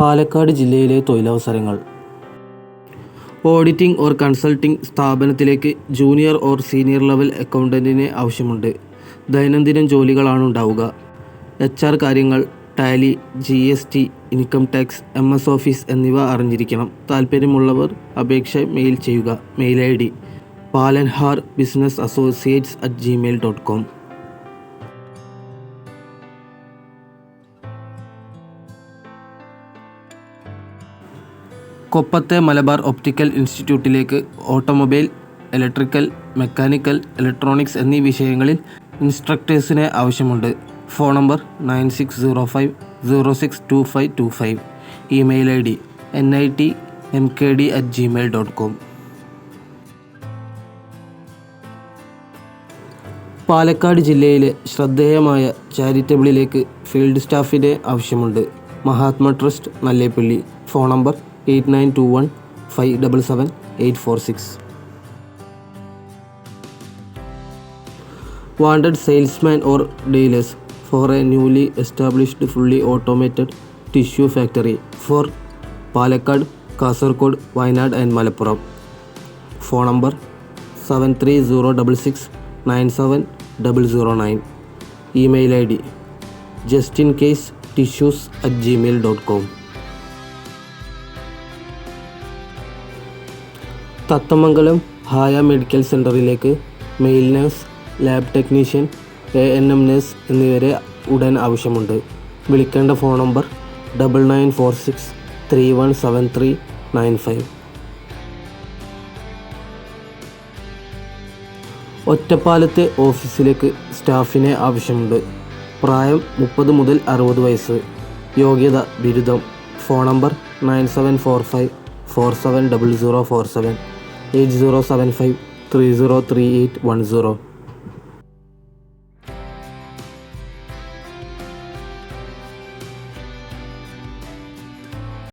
പാലക്കാട് ജില്ലയിലെ തൊഴിലവസരങ്ങൾ auditing or consulting സ്ഥാപനത്തിലേക്ക് ജൂനിയർ ഓർ സീനിയർ ലെവൽ അക്കൗണ്ടൻറ്റിന് ആവശ്യമുണ്ട് ദൈനംദിനം ജോലികളാണ് ഉണ്ടാവുക എച്ച് ആർ കാര്യങ്ങൾ Tally G S T income tax M S office എന്നിവ അറിഞ്ഞിരിക്കണം താല്പര്യമുള്ളവർ അപേക്ഷ മെയിൽ ചെയ്യുക mail I D Palanhar business associates at Gmail dot com കൊപ്പത്തെ Malabar optical ഇൻസ്റ്റിറ്റ്യൂട്ടിലേക്ക് ഓട്ടോമൊബൈൽ ഇലക്ട്രിക്കൽ മെക്കാനിക്കൽ ഇലക്ട്രോണിക്സ് എന്നീ വിഷയങ്ങളിൽ ഇൻസ്ട്രക്ടേഴ്സിനെ ആവശ്യമുണ്ട് phone number nine six zero five zero six two five two five email I D N I T M K D at Gmail dot com Palakkad ജില്ലയിലെ ശ്രദ്ധേയമായ ചാരിറ്റബിളിലേക്ക് field സ്റ്റാഫിൻ്റെ ആവശ്യമുണ്ട് Mahatma trust Nallepilly phone number 8921 577 846. Wanted salesmen or dealers for a newly established fully automated tissue factory for Palakkad, Kasaragod, Wayanad and Malappuram. Phone number 73066 97009. Email ID justincase tissues@gmail.com. Thathamangalam ഹായ medical സെൻ്ററിലേക്ക് male nurse lab technician A N M nurse എന്നിവരെ ഉടൻ ആവശ്യമുണ്ട് വിളിക്കേണ്ട phone number double nine four six three one seven three nine five ഒറ്റപ്പാലത്തെ ഓഫീസിലേക്ക് സ്റ്റാഫിനെ ആവശ്യമുണ്ട് പ്രായം മുപ്പത് മുതൽ അറുപത് വയസ്സ് യോഗ്യത ബിരുദം phone number nine seven four five four seven double zero four seven eight zero seven five three zero three eight one zero